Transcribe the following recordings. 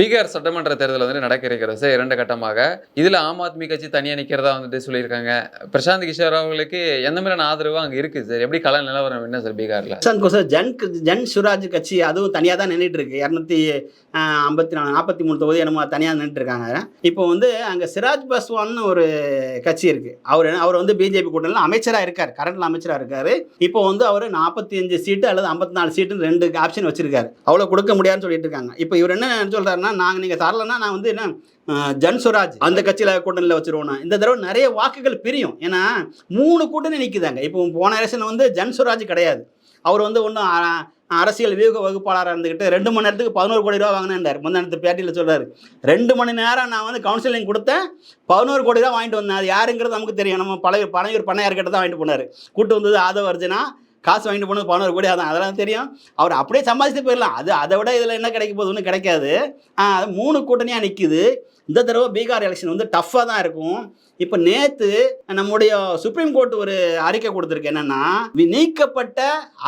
பீகார் சட்டமன்ற தேர்தல் வந்து நடக்க இருக்கிறது சார் இரண்டு கட்டமாக. இதுல ஆம் ஆத்மி கட்சி தனியா நிக்கிறதா வந்துட்டு சொல்லியிருக்காங்க. பிரசாந்த் கிஷோர் அவர்களுக்கு எந்த மாதிரியான ஆதரவு அங்க இருக்கு சார்? எப்படி கல நிலவரம் என்ன சார் பீகார்ல? சார் ஜன் ஜன் சுராஜ் கட்சி அதுவும் தனியாக தான் நின்றுட்டு இருக்கு இரநூத்தி ஐம்பத்தி நாலு நாற்பத்தி மூணு தொகுதி என்னமோ தனியாக நின்றுட்டு இருக்காங்க இப்போ வந்து அங்கே சிராஜ் பஸ்வான்னு ஒரு கட்சி இருக்கு. அவர் அவர் வந்து பிஜேபி கூட்டணியில் அமைச்சராக இருக்கார். கரண்டில் அமைச்சராக இருக்கார். இப்போ வந்து அவர் நாற்பத்தி அஞ்சு சீட்டு அல்லது ஐம்பத்தி நாலு சீட்டுன்னு ரெண்டு ஆப்ஷன் வச்சிருக்காரு. அவ்வளோ கொடுக்க முடியாதுன்னு சொல்லிட்டு இருக்காங்க. இப்போ இவர் என்ன ஆனால் நாங்கள் நீங்கள் தரலன்னா நான் வந்து என்ன ஜன்சுராஜ் அந்த கட்சியில் கூட்டணியில் வச்சுருவோம்னா இந்த தடவை நிறைய வாக்குகள் பிரியும். ஏன்னா மூணு கூட்டணி நிற்குதாங்க இப்போ போன எலெக்ஷன் வந்து ஜன்சுராஜ் கிடையாது. அவர் வந்து ஒன்றும் அரசியல் வியூக வகுப்பாளராக இருந்துக்கிட்டு ரெண்டு மணி நேரத்துக்கு பதினோரு கோடி ரூபா வாங்கினேன்டார் முந்தானத்து பேட்டியில் சொல்கிறார் ரெண்டு மணி நேரம் நான் வந்து கவுன்சிலிங் கொடுத்தேன். பதினோரு கோடி ரூபா வாங்கிட்டு வந்தேன். அது யாருங்கிறது நமக்கு தெரியும். நம்ம பழைய பழைய பண்ணையார்கிட்ட தான் வாங்கிட்டு போனார். கூட்டு வந்தது ஆதவ அர்ஜுனா. காசு வாங்கிட்டு போனது ஒரு கோடி அதான் அதெல்லாம் தெரியும். அவர் அப்படியே சம்பாதிச்சுட்டு போயிடலாம். அது அதை விட இதில் என்ன கிடைக்க போகுது ஒன்றும் கிடைக்காது. அது மூணு கூட்டணியாக நிற்கிது இந்த தடவை பீகார் எலெக்ஷன் வந்து டஃப்பாக தான் இருக்கும். இப்போ நேற்று நம்முடைய சுப்ரீம் கோர்ட் ஒரு அறிக்கை கொடுத்துருக்கு. என்னன்னா நீக்கப்பட்ட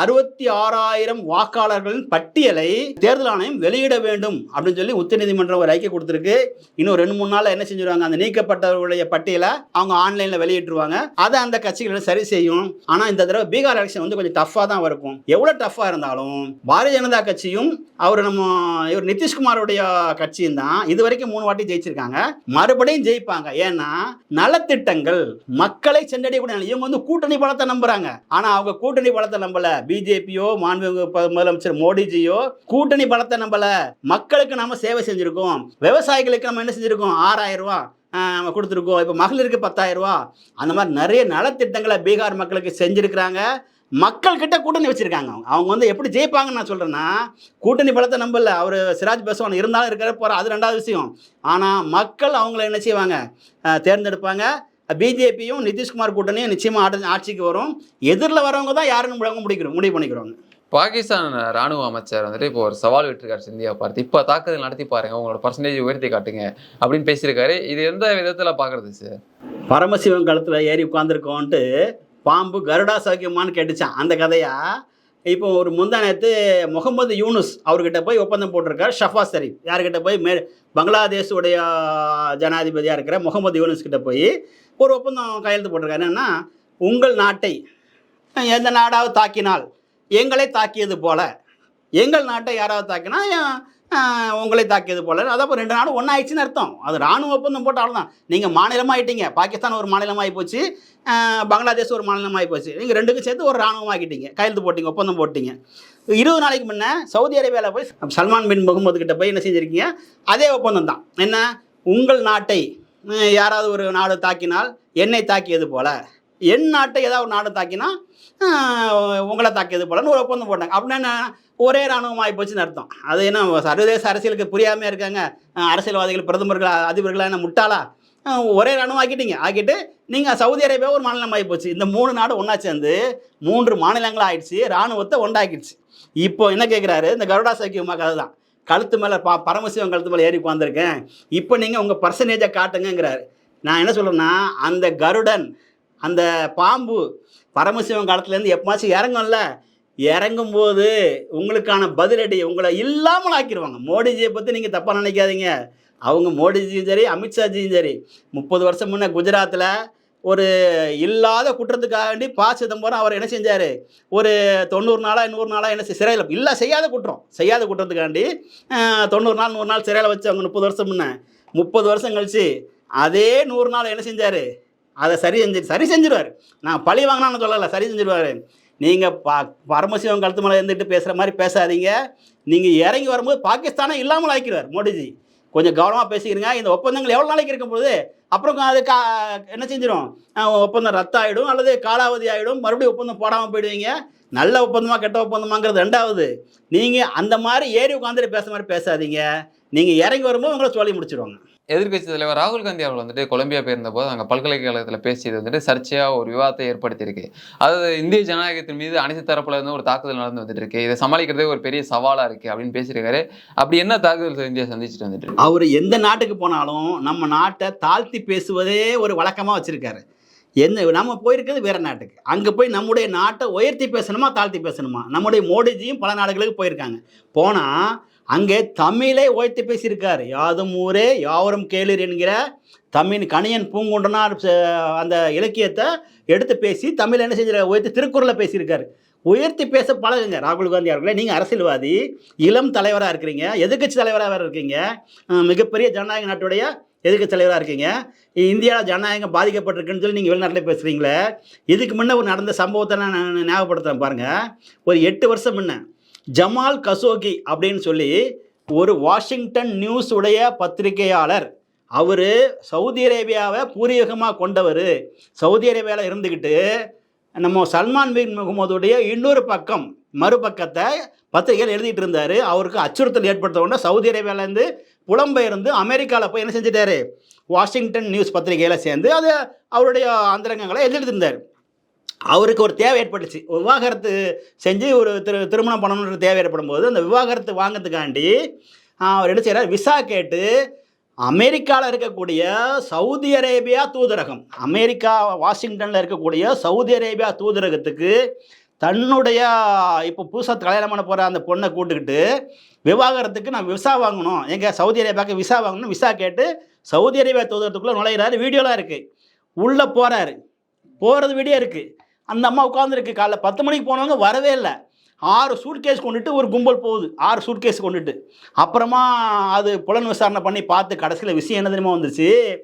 அறுபத்தி ஆறாயிரம் வாக்காளர்களின் பட்டியலை தேர்தல் ஆணையம் வெளியிட வேண்டும் அப்படின்னு சொல்லி உச்சநீதிமன்றம் ஒரு அறிக்கை கொடுத்துருக்கு. இன்னும் ரெண்டு மூணு நாள் என்ன செஞ்சிருவாங்க? அந்த நீக்கப்பட்டவர்களுடைய பட்டியலை அவங்க ஆன்லைன்ல வெளியிட்டுருவாங்க. அதை அந்த கட்சிகள் சரி செய்யும். ஆனா இந்த தடவை பீகார் எலெக்ஷன் வந்து கொஞ்சம் டஃப்பாக தான் இருக்கும். எவ்வளவு டஃப்பாக இருந்தாலும் பாரதிய ஜனதா கட்சியும் அவர் நம்ம இவர் நிதிஷ்குமாரோடைய கட்சியும் தான் இது வரைக்கும் மூணு வாட்டி ஜெயிச்சிருக்காங்க. மறுபடியும் ஜெயிப்பாங்க. ஏன்னா நலத்திட்டங்கள் மக்களை சென்றடையக்கூடிய இவங்க வந்து கூட்டணி பலத்தை நம்புறாங்க. ஆனா அவங்க கூட்டணி பலத்தை நம்பல. பிஜேபியோ மாண்புமிகு முதலமைச்சர் மோடிஜியோ கூட்டணி பலத்தை நம்பல. மக்களுக்கு நாம சேவை செஞ்சிருக்கோம். விவசாயிகளுக்கு நம்ம என்ன செஞ்சிருக்கோம்? ஆறாயிரம் ரூபா நம்ம கொடுத்துருக்கோம். இப்போ மகளிருக்கு பத்தாயிரம் ரூபா. அந்த மாதிரி நிறைய நலத்திட்டங்களை பீகார் மக்களுக்கு செஞ்சுருக்கிறாங்க. மக்கள் கிட்ட கூட்டணி வச்சிருக்காங்க அவங்க. அவங்க வந்து எப்படி ஜெயிப்பாங்கன்னு நான் சொல்றேன்னா கூட்டணி பலத்தை நம்பல. அவர் சிராஜ் பஸ்வான் இருந்தாலும் இருக்கிற போற அது ரெண்டாவது விஷயம். ஆனால் மக்கள் அவங்கள என்ன செய்வாங்க? தேர்ந்தெடுப்பாங்க. பிஜேபியும் நிதிஷ்குமார் கூட்டணியும் நிச்சயமாக ஆட்சி ஆட்சிக்கு வரும். எதிரில் வரவங்க தான் யாருன்னு முழங்க முடிக்கிறோம் முடிவு பண்ணிக்கிறோங்க. பாகிஸ்தான் ராணுவ அமைச்சர் வந்துட்டு இப்போ ஒரு சவால் விட்டுருக்காரு இந்தியா பார்த்து. இப்போ தாக்குதல் நடத்தி பாருங்க உங்களோட பர்சன்டேஜ் உயர்த்தி காட்டுங்க அப்படின்னு பேசியிருக்காரு. இது எந்த விதத்துல பாக்குறது சார் பரமசிவன் கழுத்தில் ஏறி உட்காந்துருக்கோன்ட்டு பாம்பு கருடா சௌக்கியமான்னு கேட்டுச்சான். அந்த கதையா? இப்போ ஒரு முந்தானத்து முகமது யூனுஸ் அவர்கிட்ட போய் ஒப்பந்தம் போட்டிருக்கார் ஷஃபா ஷரீப். யார்கிட்ட போய்? மே பங்களாதேஷுடைய ஜனாதிபதியாக இருக்கிற முகமது யூனுஸ் கிட்ட போய் ஒரு ஒப்பந்தம் கையெழுத்து போட்டிருக்காரு. என்னென்னா உங்கள் நாட்டை எந்த நாடாவது தாக்கினால் எங்களை தாக்கியது போல எங்கள் நாட்டை யாராவது தாக்கினா உங்களை தாக்கியது போல. அதாவது ரெண்டு நாடும் ஒன்றாயிடுச்சுன்னு அர்த்தம். அது ராணுவ ஒப்பந்தம் போட்டாலும் தான் நீங்கள் மாநிலமாகிட்டீங்க பாகிஸ்தான் ஒரு மாநிலமாகி போச்சு பங்களாதேஷ் ஒரு மாநிலமாகி போச்சு நீங்கள் ரெண்டுக்கும் சேர்த்து ஒரு ராணுவமாக்கிட்டீங்க. கையெழுத்து போட்டிங்க ஒப்பந்தம் போட்டிங்க. இருபது நாளைக்கு முன்னே சவுதி அரேபியாவில் போய் சல்மான் பின் முகமது கிட்ட போய் என்ன செஞ்சுருக்கீங்க? அதே ஒப்பந்தம் தான். என்ன? உங்கள் நாட்டை யாராவது ஒரு நாடு தாக்கினால் என்னை தாக்கியது போல. என் நாட்டை ஏதாவது ஒரு நாடு தாக்கினா உங்களை தாக்கியது போலன்னு ஒரு ஒப்பந்தம் போட்டாங்க. அப்படின்னா என்ன? ஒரே ராணுவம் ஆகி போச்சுன்னு அர்த்தம். அது என்ன சர்வதேச அரசியலுக்கு புரியாமல் இருக்காங்க அரசியல்வாதிகள் பிரதமர்களா அதிபர்களா என்ன முட்டாளா? ஒரே ராணுவம் ஆக்கிட்டீங்க. ஆக்கிட்டு நீங்கள் சவுதி அரேபியா ஒரு மாநிலம் ஆகி போச்சு. இந்த மூணு நாடு ஒன்றா சேர்ந்து மூன்று மாநிலங்கள் ஆயிடுச்சு ராணுவத்தை ஒன்றாக்கிடுச்சு இப்போ என்ன கேட்குறாரு இந்த கருடா சக்கியமாக கதை தான் கழுத்து மேலே பா பரமசிவம் கழுத்து மேலே ஏறி உட்காந்துருக்கேன் இப்போ நீங்கள் உங்கள் பர்சன்டேஜை காட்டுங்கிறாரு நான் என்ன சொல்கிறேன்னா அந்த கருடன் அந்த பாம்பு பரமசிவன் காலத்துலேருந்து எப்பமாச்சும் இறங்கும்ல இறங்கும்போது உங்களுக்கான பதிலடி உங்களை இல்லாமல் ஆக்கிடுவாங்க மோடிஜியை பற்றி நீங்கள் தப்பாக நினைக்காதீங்க. அவங்க மோடிஜியும் சரி அமித்ஷாஜியும் சரி. முப்பது வருஷம் முன்னே குஜராத்தில் ஒரு இல்லாத குற்றத்துக்காக வேண்டி ப சிதம்பரம் அவர் என்ன செஞ்சார்? ஒரு தொண்ணூறு நாளாக நூறு நாளாக என்ன சிறையில் இல்லை செய்யாத குற்றம். செய்யாத குற்றத்துக்காண்டி தொண்ணூறு நாள் நூறு நாள் சிறையில் வச்சு அவங்க முப்பது வருஷம் முன்னே. முப்பது வருஷம் கழிச்சு அதே நூறு நாள் என்ன செஞ்சார்? அதை சரி செஞ்சு சரி செஞ்சிருவார். நான் பழி வாங்கினான்னு சொல்லலை சரி செஞ்சிருவார். நீங்கள் பா பரமசிவம் கழுத்து மேலே இருந்துட்டு பேசுகிற மாதிரி பேசாதீங்க. நீங்கள் இறங்கி வரும்போது பாகிஸ்தானே இல்லாமல் ஆக்கிடுவார் மோடிஜி. கொஞ்சம் கவனமாக பேசிக்கிறீங்க இந்த ஒப்பந்தங்கள் எவ்வளோ நாளைக்கு இருக்கும்போது அப்புறம் அது கா என்ன செஞ்சிடும் ஒப்பந்தம் ரத்தாயிடும் ஆகிடும் அல்லது காலாவதி ஆகிடும் மறுபடியும் ஒப்பந்தம் போடாமல் போயிடுவீங்க. நல்ல ஒப்பந்தமாக கெட்ட ஒப்பந்தமாங்கிறது ரெண்டாவது. நீங்கள் அந்த மாதிரி ஏறி உட்காந்துட்டு பேசுகிற மாதிரி பேசாதீங்க. நீங்கள் இறங்கி வரும்போது உங்களை சொல்லி முடிச்சிடுவாங்க எதிர்க்கட்சி தலைவர் ராகுல் காந்தி அவர்கள் வந்துட்டு கொலம்பியா போயிருந்த போது அங்கே பல்கலைக்கழகத்தில் பேசியது வந்துட்டு சர்ச்சையாக ஒரு விவாதத்தை ஏற்படுத்தியிருக்கு. அதாவது இந்திய ஜனநாயகத்தின் மீது அனைத்து தரப்புல இருந்து ஒரு தாக்குதல் நடந்து வந்துட்டு இருக்கு இதை சமாளிக்கிறதே ஒரு பெரிய சவாலாக இருக்கு அப்படின்னு பேசியிருக்காரு. அப்படி என்ன தாக்குதல் இந்தியா சந்திச்சுட்டு வந்துட்டு? அவர் எந்த நாட்டுக்கு போனாலும் நம்ம நாட்டை தாழ்த்தி பேசுவதே ஒரு வழக்கமாக வச்சுருக்காரு. என்ன நம்ம போயிருக்கிறது வேற நாட்டுக்கு. அங்கே போய் நம்முடைய நாட்டை உயர்த்தி பேசணுமா தாழ்த்தி பேசணுமா? நம்முடைய மோடிஜியும் பல நாடுகளுக்கு போயிருக்காங்க. போனால் அங்கே தமிழை உயர்த்தி பேசியிருக்கார். யாதும் ஊரே யாவரும் கேளீர் என்கிற தமிழ் கணியன் பூங்குன்றனார் அந்த இலக்கியத்தை எடுத்து பேசி தமிழ் என்ன செஞ்சிருக்காரு உயர்த்தி திருக்குறளை பேசியிருக்காரு. உயர்த்தி பேச பழகுங்க. ராகுல் காந்தி அவர்களே நீங்கள் அரசியல்வாதி இளம் தலைவராக இருக்கிறீங்க. எதிர்கட்சி தலைவராக வேறு இருக்கீங்க. மிகப்பெரிய ஜனநாயக நாட்டுடைய எதிர்க்கட்சி தலைவராக இருக்கீங்க. இந்தியாவில் ஜனநாயகம் பாதிக்கப்பட்டிருக்குன்னு சொல்லி நீங்கள் வெளிநாட்டில் பேசுகிறீங்களே இதுக்கு முன்னே ஒரு நடந்த சம்பவத்தை நான் ஞாபகப்படுத்துகிறேன் பாருங்கள் ஒரு எட்டு வருஷம் முன்ன ஜமால் கசோகி அப்படின்னு சொல்லி ஒரு வாஷிங்டன் நியூஸ் உடைய பத்திரிகையாளர். அவர் சவுதி அரேபியாவை பூர்வீகமாக கொண்டவர். சவுதி அரேபியாவில் இருந்துக்கிட்டு நம்ம சல்மான் பின் முகமதுடைய இன்னொரு பக்கம் மறுபக்கத்தை பத்திரிகையில் எழுதிட்டு இருந்தார். அவருக்கு அச்சுறுத்தல் ஏற்படுத்த உடனே சவுதி அரேபியாவிலேருந்து புலம்பெயர்ந்து அமெரிக்காவில் போய் என்ன செஞ்சிட்டாரு? வாஷிங்டன் நியூஸ் பத்திரிகையில் சேர்ந்து அது அவருடைய அந்தரங்கங்களை எழுதிட்டு இருந்தார். அவருக்கு ஒரு தேவை ஏற்பட்டுச்சு. விவாகரத்து செஞ்சு ஒரு திரு திருமணம் பண்ணணுன்ற தேவை ஏற்படும் போது அந்த விவாகரத்து வாங்கிறதுக்காண்டி அவர் என்ன செய்கிறார் விசா கேட்டு அமெரிக்காவில் இருக்கக்கூடிய சவுதி அரேபியா தூதரகம் அமெரிக்கா வாஷிங்டனில் இருக்கக்கூடிய சவுதி அரேபியா தூதரகத்துக்கு தன்னுடைய இப்போ புதுசாக கல்யாணம் பண்ண போகிற அந்த பொண்ணை கூட்டுக்கிட்டு விவாகரத்துக்கு நான் விசா வாங்கணும். எங்கள் சவுதி அரேபியாவுக்கு விசா வாங்கணும் விசா கேட்டு சவுதி அரேபியா தூதரத்துக்குள்ளே நுழையிறாரு. வீடியோலாம் இருக்குது உள்ளே போகிறாரு போகிறது வீடியோ இருக்குது அந்த அம்மா உட்காந்துருக்கு காலைல பத்து மணிக்கு போனவங்க வரவே இல்லை. ஆறு சூட்கேஸ் கொண்டுட்டு ஒரு கும்பல் போகுது. ஆறு சூட்கேஸ் கொண்டுட்டு. அப்புறமா அது புலன் விசாரணை பண்ணி பார்த்து கடைசியில் விஷயம் என்ன தெரியுமா வந்துருச்சு?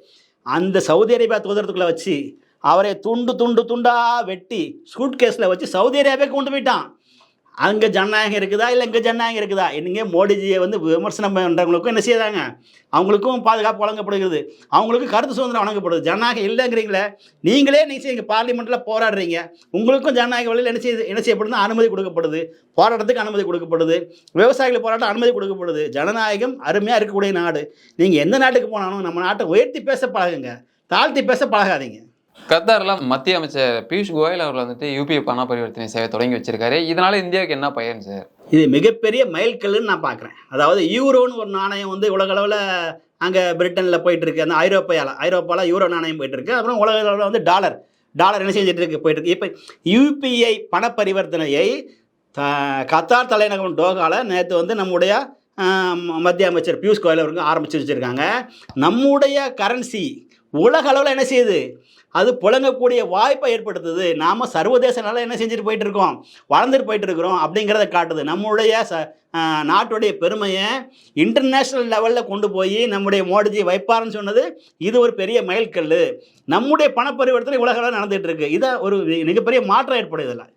அந்த சவுதி அரேபியா தூதரத்துக்குள்ளே வச்சு அவரை துண்டு துண்டு துண்டாக வெட்டி சூட்கேஸில் வச்சு சவுதி அரேபியாவுக்கு கொண்டு போயிட்டான். அங்கே ஜனநாயகம் இருக்குதா இல்லை இங்கே ஜனநாயகம் இருக்குதா? என்னங்க மோடிஜியை வந்து விமர்சனம் பண்ணுறவங்களுக்கும் என்ன செய்தாங்க அவங்களுக்கும் பாதுகாப்பு வழங்கப்படுகிறது. அவங்களுக்கும் கருத்து சுதந்திரம் வழங்கப்படுது ஜனநாயகம் இல்லைங்கிறீங்களே நீங்களே நீ செய்யுங்க? பார்லிமெண்ட்டில் போராடுறீங்க. உங்களுக்கும் ஜனநாயக வழியில் என்ன செய்ய என்ன செய்யப்படுது அனுமதி கொடுக்கப்படுது. போராட்டத்துக்கு அனுமதி கொடுக்கப்படுது. விவசாயிகள் போராட்டம் அனுமதி கொடுக்கப்படுது. ஜனநாயகம் அருமையாக இருக்கக்கூடிய நாடு. நீங்கள் எந்த நாட்டுக்கு போனாலும் நம்ம நாட்டை உயர்த்தி பேச பழகுங்க. தாழ்த்தி பேச பழகாதீங்க. கத்தாரில் மத்திய அமைச்சர் பியூஷ் கோயல் அவர்கள் வந்துட்டு யூபிஐ பண பரிவர்த்தனை சேவை தொடங்கி வச்சிருக்காரு. இதனால இந்தியாவுக்கு என்ன பயன் சார் இது மிகப்பெரிய மைல்கல்லுன்னு நான் பார்க்குறேன். அதாவது யூரோன்னு ஒரு நாணயம் வந்து உலக அளவில் அங்கே பிரிட்டனில் போயிட்டு இருக்கு அந்த ஐரோப்பாவில் ஐரோப்பாவில் யூரோ நாணயம் போயிட்டு இருக்கு அப்புறம் உலக அளவில் வந்து டாலர் டாலர் என்ன செஞ்சுட்டு இருக்கு போயிட்டு இருக்கு இப்போ யூபிஐ பண பரிவர்த்தனையை கத்தார் தலைநகரம் டோகால நேற்று வந்து நம்முடைய மத்திய அமைச்சர் பியூஷ் கோயல் அவருக்கு ஆரம்பித்து வச்சுருக்காங்க. நம்முடைய கரன்சி உலக அளவில் என்ன செய்யுது? அது புழங்கக்கூடிய வாய்ப்பை ஏற்படுத்துது. நாம் சர்வதேச நிலை என்ன செஞ்சுட்டு போயிட்டு இருக்கோம் வளர்ந்துட்டு போயிட்டு இருக்கிறோம் அப்படிங்கிறத காட்டுது. நம்மளுடைய ச நாட்டுடைய பெருமையை இன்டர்நேஷ்னல் லெவலில் கொண்டு போய் நம்முடைய மோடிஜி வைப்பாருன்னு சொன்னது இது ஒரு பெரிய மைல்கல் நம்முடைய பணப்பரிவர்த்தனை உலக அளவில் நடந்துகிட்டு இருக்கு. இதை ஒரு மிகப்பெரிய மாற்றம் ஏற்படுது இதில்.